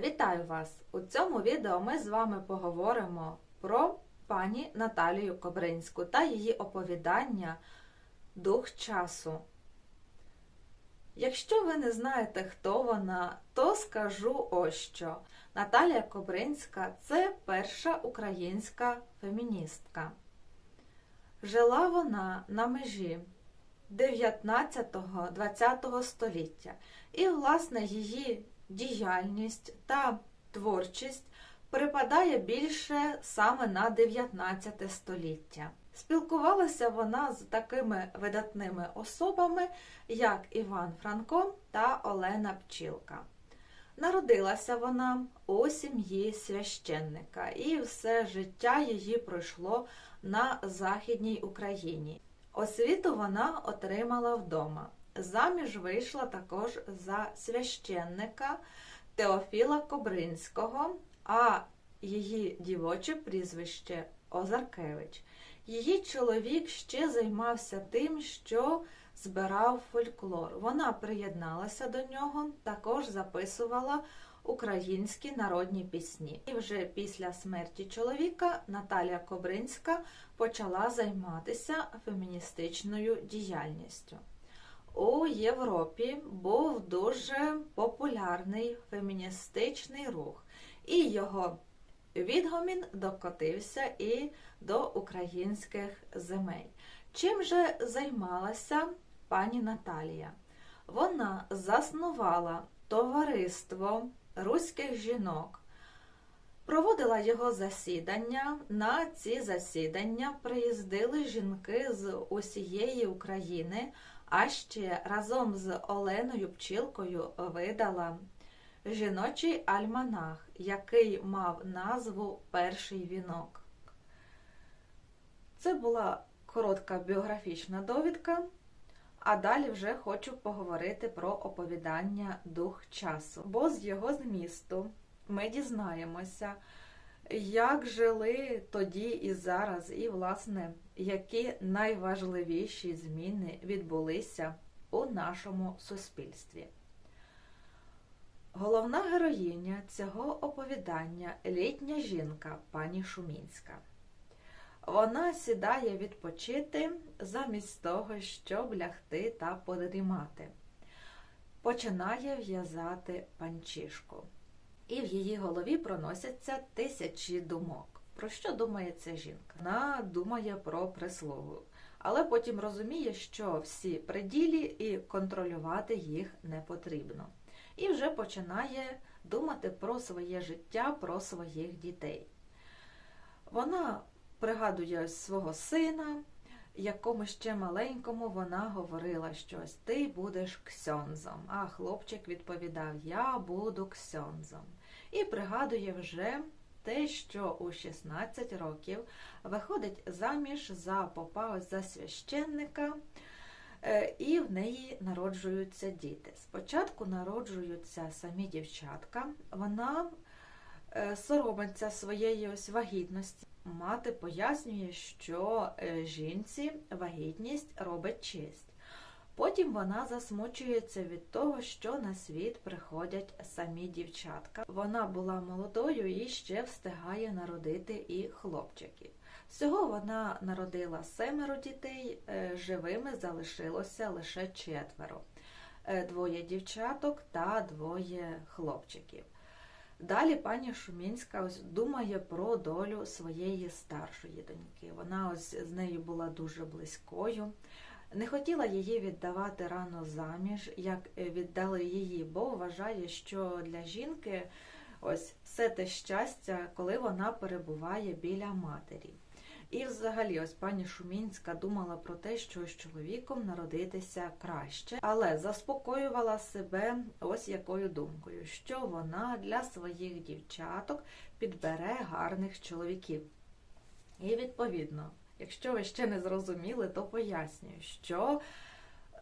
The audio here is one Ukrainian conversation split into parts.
Вітаю вас! У цьому відео ми з вами поговоримо про пані Наталію Кобринську та її оповідання Дух часу. Якщо ви не знаєте, хто вона, то скажу ось що. Наталія Кобринська це перша українська феміністка. Жила вона на межі 19-20 століття, і, власне, її діяльність та творчість припадає більше саме на 19 століття. Спілкувалася вона з такими видатними особами, як Іван Франко та Олена Пчілка. Народилася вона у сім'ї священника, і все життя її пройшло на Західній Україні. Освіту вона отримала вдома. Заміж вийшла також за священника Теофіла Кобринського, а її дівоче прізвище Озаркевич. Її чоловік ще займався тим, що збирав фольклор. Вона приєдналася до нього, також записувала українські народні пісні. І вже після смерті чоловіка Наталія Кобринська почала займатися феміністичною діяльністю. У Європі був дуже популярний феміністичний рух, і його відгомін докотився і до українських земель. Чим же займалася пані Наталія? Вона заснувала товариство руських жінок, проводила його засідання. На ці засідання приїздили жінки з усієї України, а ще разом з Оленою Пчілкою видала жіночий альманах, який мав назву Перший вінок. Це була коротка біографічна довідка. А далі вже хочу поговорити про оповідання Дух часу. Бо з його змісту ми дізнаємося, як жили тоді і зараз, і, власне, які найважливіші зміни відбулися у нашому суспільстві. Головна героїня цього оповідання літня жінка пані Шумінська. Вона сідає відпочити замість того, щоб лягти та подрімати. Починає в'язати панчішку. І в її голові проносяться тисячі думок. Про що думає ця жінка? Вона думає про прислугу, але потім розуміє, що всі приділі і контролювати їх не потрібно. І вже починає думати про своє життя, про своїх дітей. Вона пригадує свого сина, якому ще маленькому вона говорила щось ти будеш ксьонзом. А хлопчик відповідав Я буду ксьонзом. І пригадує вже те, що у 16 років виходить заміж за попа за священника. І в неї народжуються діти. Спочатку народжуються самі дівчатка, вона соромиться своєї ось вагітності. Мати пояснює, що жінці вагітність робить честь. Потім вона засмучується від того, що на світ приходять самі дівчатка. Вона була молодою і ще встигає народити і хлопчиків. Всього вона народила семеро дітей, живими залишилося лише четверо: двоє дівчаток та двоє хлопчиків. Далі пані Шумінська ось думає про долю своєї старшої доньки. Вона ось з нею була дуже близькою, не хотіла її віддавати рано заміж, як віддали її, бо вважає, що для жінки ось все те щастя, коли вона перебуває біля матері. І взагалі, ось пані Шумінська думала про те, що з чоловіком народитися краще, але заспокоювала себе ось якою думкою, що вона для своїх дівчаток підбере гарних чоловіків. І відповідно, якщо ви ще не зрозуміли, то пояснюю, що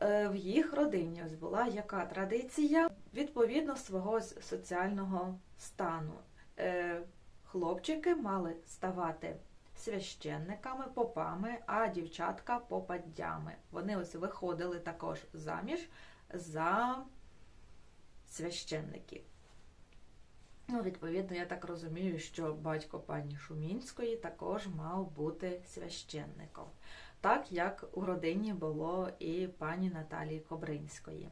в їх родині ось була яка традиція відповідно свого соціального стану. Хлопчики мали ставати священниками, попами, а дівчатка попаддями. Вони ось виходили також заміж за священників. Ну, відповідно, я так розумію, що батько пані Шумінської також мав бути священником, так як у родині було і пані Наталії Кобринської.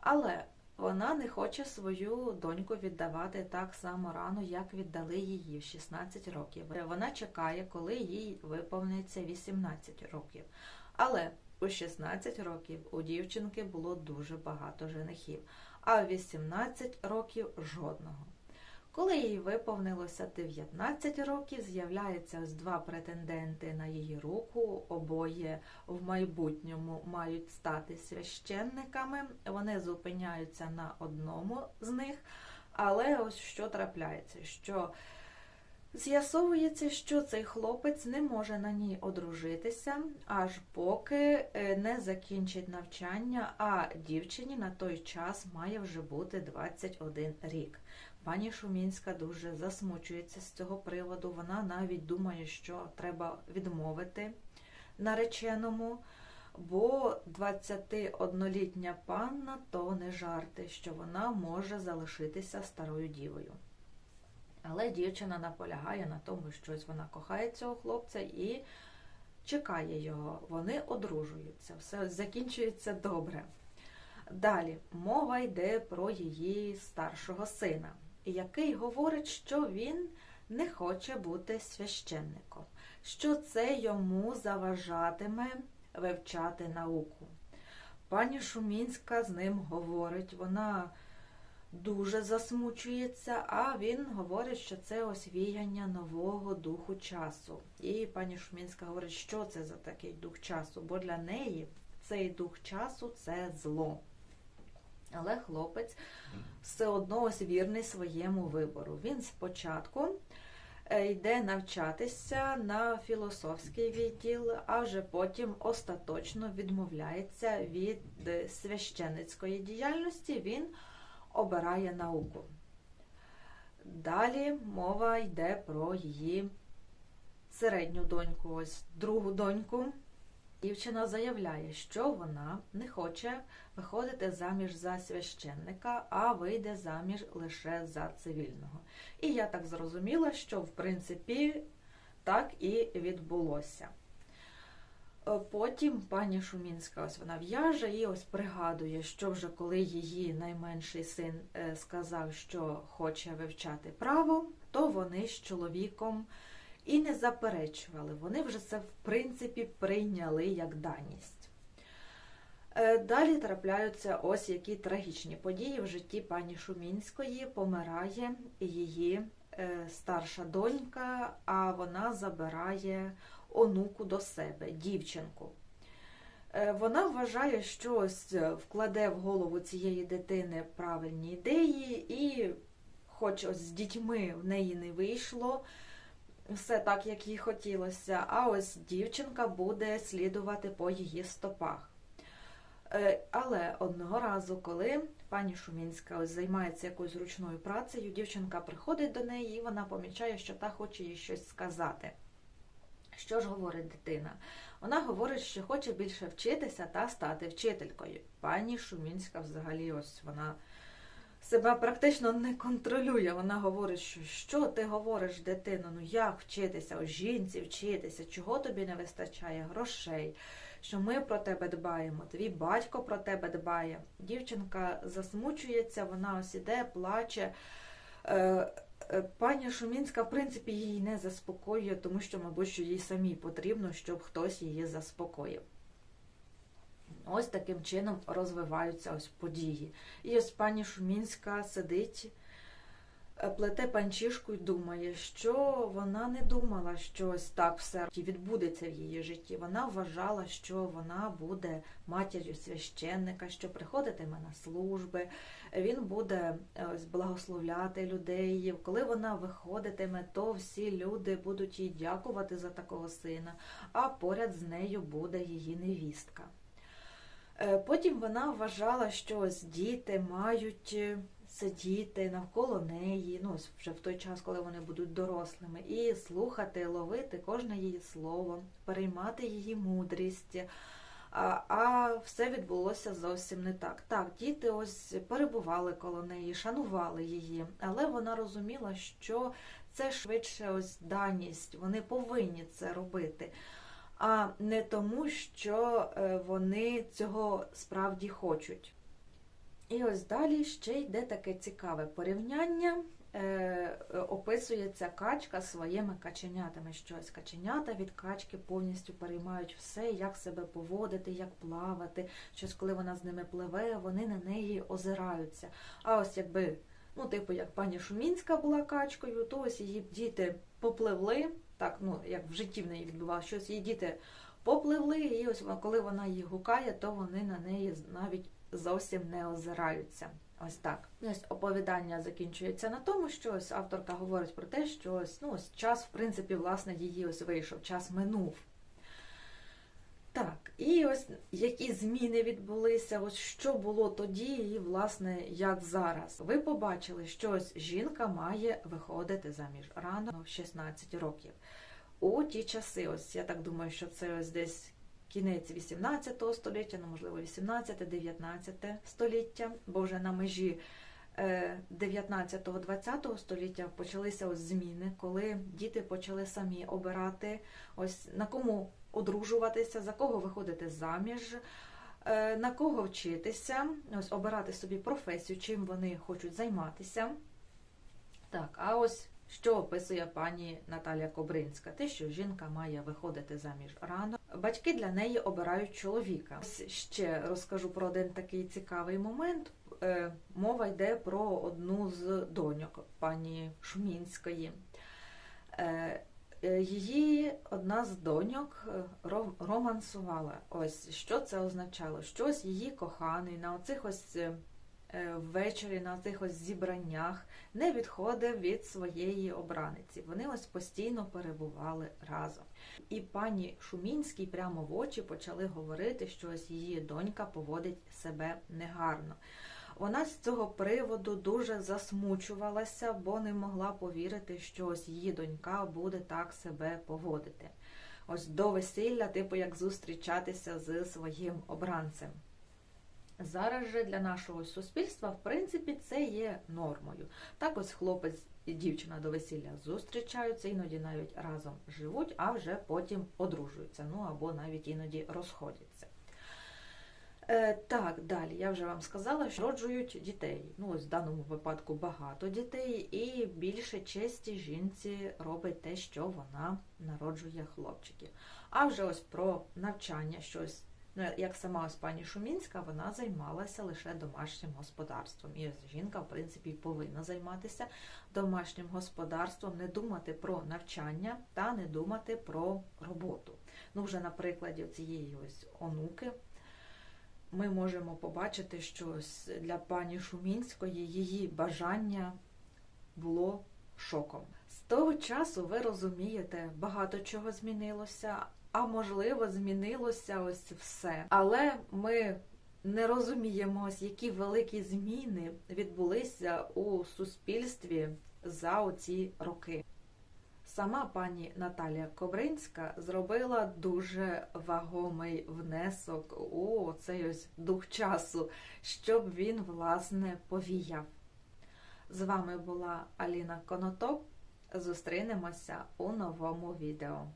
Але вона не хоче свою доньку віддавати так само рано, як віддали її в 16 років. Вона чекає, коли їй виповниться 18 років. Але у 16 років у дівчинки було дуже багато женихів, а в 18 років жодного. Коли їй виповнилося 19 років, з'являються ось два претенденти на її руку. Обоє в майбутньому мають стати священниками. Вони зупиняються на одному з них. Але ось що трапляється, що з'ясовується, що цей хлопець не може на ній одружитися, аж поки е, не закінчить навчання, а дівчині на той час має вже бути 21 рік. Пані Шумінська дуже засмучується з цього приводу. Вона навіть думає, що треба відмовити нареченому, бо 21-літня панна то не жарти, що вона може залишитися старою дівою. Але дівчина наполягає на тому, що вона кохає цього хлопця і чекає його. Вони одружуються, все закінчується добре. Далі мова йде про її старшого сина який говорить, що він не хоче бути священником, що це йому заважатиме вивчати науку. Пані Шумінська з ним говорить, вона дуже засмучується, а він говорить, що це освіяння нового духу часу. І пані Шумінська говорить, що це за такий дух часу, бо для неї цей дух часу це зло. Але хлопець все одно ось вірний своєму вибору. Він спочатку е, йде навчатися на філософський відділ, а вже потім остаточно відмовляється від е, священницької діяльності, він обирає науку. Далі мова йде про її середню доньку, ось другу доньку. Дівчина заявляє, що вона не хоче виходити заміж за священника, а вийде заміж лише за цивільного. І я так зрозуміла, що в принципі так і відбулося. Е, потім пані Шумінська ось вона в'яже і ось пригадує, що вже коли її найменший син е, сказав, що хоче вивчати право, то вони з чоловіком і не заперечували. Вони вже це, в принципі, прийняли як даність. Е, далі трапляються ось які трагічні події в житті пані Шумінської помирає її е, старша донька, а вона забирає онуку до себе, дівчинку. Е, вона вважає, що ось вкладе в голову цієї дитини правильні ідеї, і, хоч ось з дітьми в неї не вийшло, все так, як їй хотілося, а ось дівчинка буде слідувати по її стопах. Е, але одного разу, коли пані Шумінська ось займається якоюсь ручною працею, дівчинка приходить до неї і вона помічає, що та хоче їй щось сказати. Що ж говорить дитина? Вона говорить, що хоче більше вчитися та стати вчителькою. Пані Шумінська взагалі ось вона себе практично не контролює. Вона говорить, що що ти говориш, дитино, ну як вчитися, о жінці вчитися, чого тобі не вистачає грошей, що ми про тебе дбаємо, твій батько про тебе дбає. Дівчинка засмучується, вона ось іде, плаче. Е, е, пані Шумінська, в принципі, її не заспокоює, тому що, мабуть, що їй самій потрібно, щоб хтось її заспокоїв. Ось таким чином розвиваються ось події. І ось пані Шумінська сидить, е, плете панчішку і думає, що вона не думала, що ось так все відбудеться в її житті. Вона вважала, що вона буде матір'ю священника, що приходитиме на служби, він буде е, ось благословляти людей. Коли вона виходитиме, то всі люди будуть їй дякувати за такого сина, а поряд з нею буде її невістка. Е, потім вона вважала, що ось діти мають е, сидіти навколо неї, ну вже в той час, коли вони будуть дорослими, і слухати, ловити кожне її слово, переймати її мудрість. А, а все відбулося зовсім не так. Так, діти ось перебували коло неї, шанували її, але вона розуміла, що це швидше ось даність, вони повинні це робити, а не тому, що е, вони цього справді хочуть. І ось далі ще йде таке цікаве порівняння. Е, описується качка своїми каченятами. Щось каченята від качки повністю переймають все, як себе поводити, як плавати. Щось, коли вона з ними пливе, вони на неї озираються. А ось якби, ну, типу, як пані Шумінська була качкою, то ось її діти попливли. Так, ну як в житті в неї відбувалося, щось її діти попливли, і ось коли вона її гукає, то вони на неї навіть зовсім не озираються. Ось так. Ось оповідання закінчується на тому, що ось авторка говорить про те, що ось, ну, ось час, в принципі, власне, її ось вийшов, час минув. Так, і ось які зміни відбулися, ось що було тоді, і, власне, як зараз. Ви побачили, що ось жінка має виходити заміж рано в 16 років. У ті часи, ось я так думаю, що це ось десь кінець 18 століття, ну, можливо, 18-19 століття, бо вже на межі 19-20 століття почалися ось зміни, коли діти почали самі обирати, ось на кому одружуватися, за кого виходити заміж. е, На кого вчитися, ось обирати собі професію, чим вони хочуть займатися. Так, а ось що описує пані Наталія Кобринська? Те, що жінка має виходити заміж рано. Батьки для неї обирають чоловіка. Ось ще розкажу про один такий цікавий момент. Е, Мова йде про одну з доньок пані Шумінської. Е, Її одна з доньок е, романсувала. Ось що це означало? Щось її коханий на оцих ось е, ввечері, на цих ось зібраннях не відходив від своєї обраниці. Вони ось постійно перебували разом. І пані Шумінській прямо в очі почали говорити, що ось її донька поводить себе негарно. Вона з цього приводу дуже засмучувалася, бо не могла повірити, що ось її донька буде так себе поводити. Ось до весілля, типу, як зустрічатися з своїм обранцем. Зараз же для нашого суспільства, в принципі, це є нормою. Так ось хлопець і дівчина до весілля зустрічаються, іноді навіть разом живуть, а вже потім одружуються, ну або навіть іноді розходяться. Е, так, далі я вже вам сказала, що народжують дітей. Ну, ось в даному випадку багато дітей, і більше честі жінці робить те, що вона народжує хлопчиків. А вже ось про навчання щось. Ну, як сама ось пані Шумінська, вона займалася лише домашнім господарством. І ось жінка, в принципі, повинна займатися домашнім господарством, не думати про навчання та не думати про роботу. Ну, вже на прикладі цієї ось онуки ми можемо побачити, що для пані Шумінської її бажання було шоком. З того часу ви розумієте, багато чого змінилося, а можливо, змінилося ось все. Але ми не розуміємо, які великі зміни відбулися у суспільстві за оці роки. Сама пані Наталія Кобринська зробила дуже вагомий внесок у цей ось дух часу, щоб він, власне, повіяв. З вами була Аліна Конотоп. Зустрінемося у новому відео.